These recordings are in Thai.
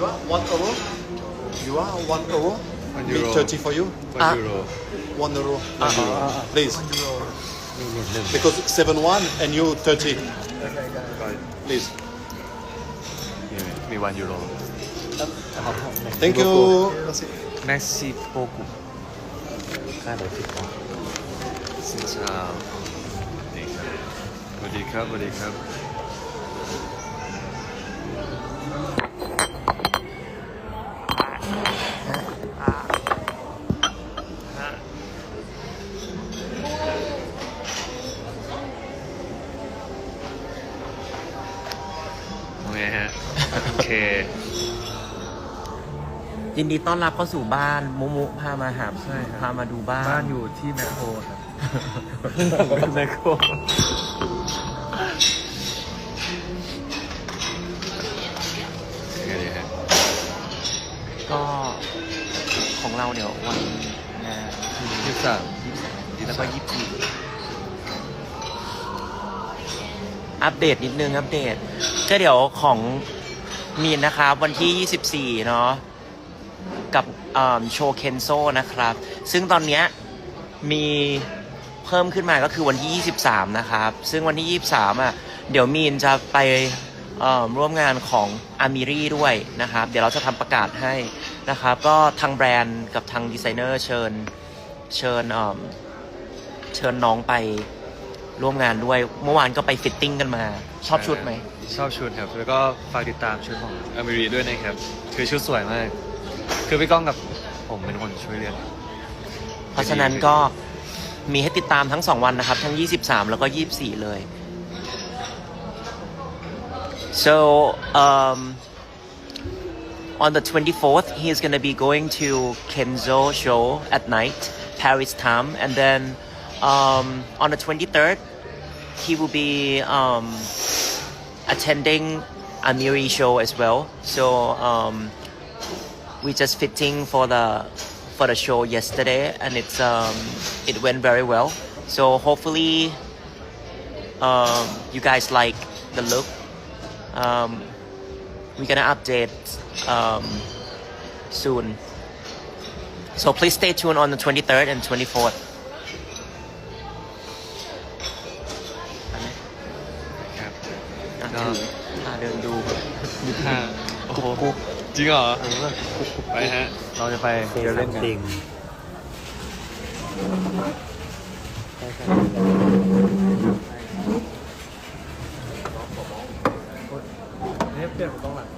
You are one euro. You are one euro. One Me euro. thirty for you. one Ah. euro One euro. Ah, ah, ah, ah. Please. นี่นี่หนึ่ง Because seven one and you thirty. Please. มีมีวันยูโร Thank you. แม็กซิโปกุค่าเดี๋ยวสิบกว่าสินชาวสวัสดีครับสวัสดีครับ โอเคฮะ โอ เค ยินดีต้อนรับเข้าสู่บ้านมุมุพามาหาใช่ครับ พามาดูบ้านบ้านอยู่ที่แมคโครครับแมคโครยังไงดีฮะก็ของเราเดี๋ยววันงานยี่สิบสามแล้วก็ยี่สิบสี่อัปเดตนิดนึงอัปเดต ก็เดี๋ยวของ มีนนะครับวันที่ 24 เนาะกับโชเคนโซนะครับ ซึ่งตอนเนี้ยมีเพิ่มขึ้นมาก็คือวันที่ 23 นะครับ ซึ่งวันที่ 23 อะ เดี๋ยวมีนจะไปร่วมงานของอามิรี่ด้วยนะครับ เดี๋ยวเราจะทำประกาศให้นะครับ ก็ทางแบรนด์กับทางดีไซเนอร์เชิญเชิญเชิญน้องไปร่วมงานด้วย เมื่อวานก็ไปฟิตติ้งกันมา ชอบชุดไหม ชอบชุดครับ แล้วก็ฝากติดตามชุดของอเมรีด้วยนะครับ คือชุดสวยมาก คือพี่ก้องกับผมเป็นคนช่วยเลือกเพราะฉะนั้นก็มีให้ติดตามทั้ง 2 วันนะครับ ทั้ง 23 แล้วก็ 24 เลย so um on the 24th he is gonna be going to Kenzo show at night Paris time and then um on the 23rd he will be um attending a Miri show as well. So um, we just fitting for the for the show yesterday, and it's um, it went very well. So hopefully um, you guys like the look. Um, we're gonna update um, soon. So please stay tuned on the 23rd and 24th. ก็ถืออะเดินดูห้าโอ้โหจริงเหรอไปฮะ เราจะไปเซเดินเล่เล่นนกักันนติงเนี่ยเปลี่ยนต้องหลัง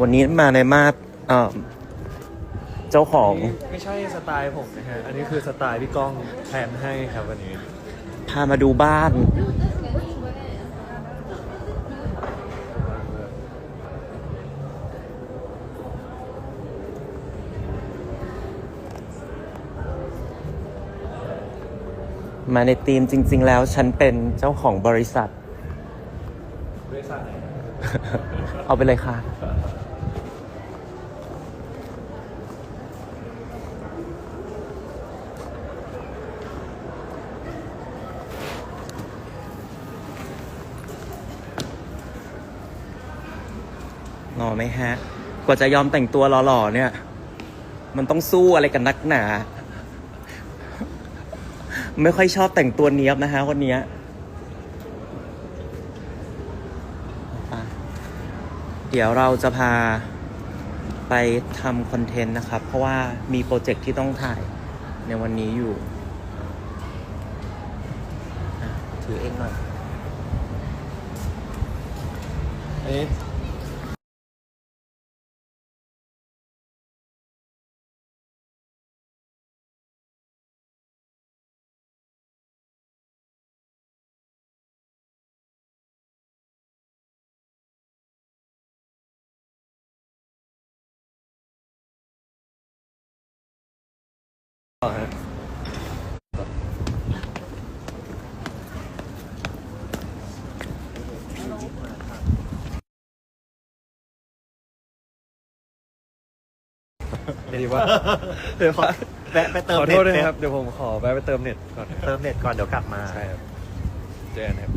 วันนี้มาในมาดเอ่อ เจ้าของไม่ใช่สไตล์ผมนะฮะ อันนี้คือสไตล์พี่ก้องแทนให้ครับวันนี้ พามาดูบ้าน มาในทีมจริง ๆ แล้วฉันเป็นเจ้าของบริษัท บริษัทไหน เอาไปเลยค่ะ อไหมฮะ กว่าจะยอมแต่งตัวหล่อๆเนี่ย มันต้องสู้อะไรกันนักหนา ไม่ค่อยชอบแต่งตัวเนี้ยบนะฮะคนเนี้ยเดี๋ยวเราจะพาไปทำคอนเทนต์นะครับ เพราะว่ามีโปรเจกต์ที่ต้องถ่ายในวันนี้อยู่ ถือเองหน่อย เอัน ดีว่าเดี๋ยวขอแวะไปเติมขอเน็โทตษด้วยนะครับ เดี๋ยวผมขอแวะไปเติมเน็ตก่อนครับเติมเน็ตก่อนเดี๋ยวกลับมา ใช่ครับเจอกันครับ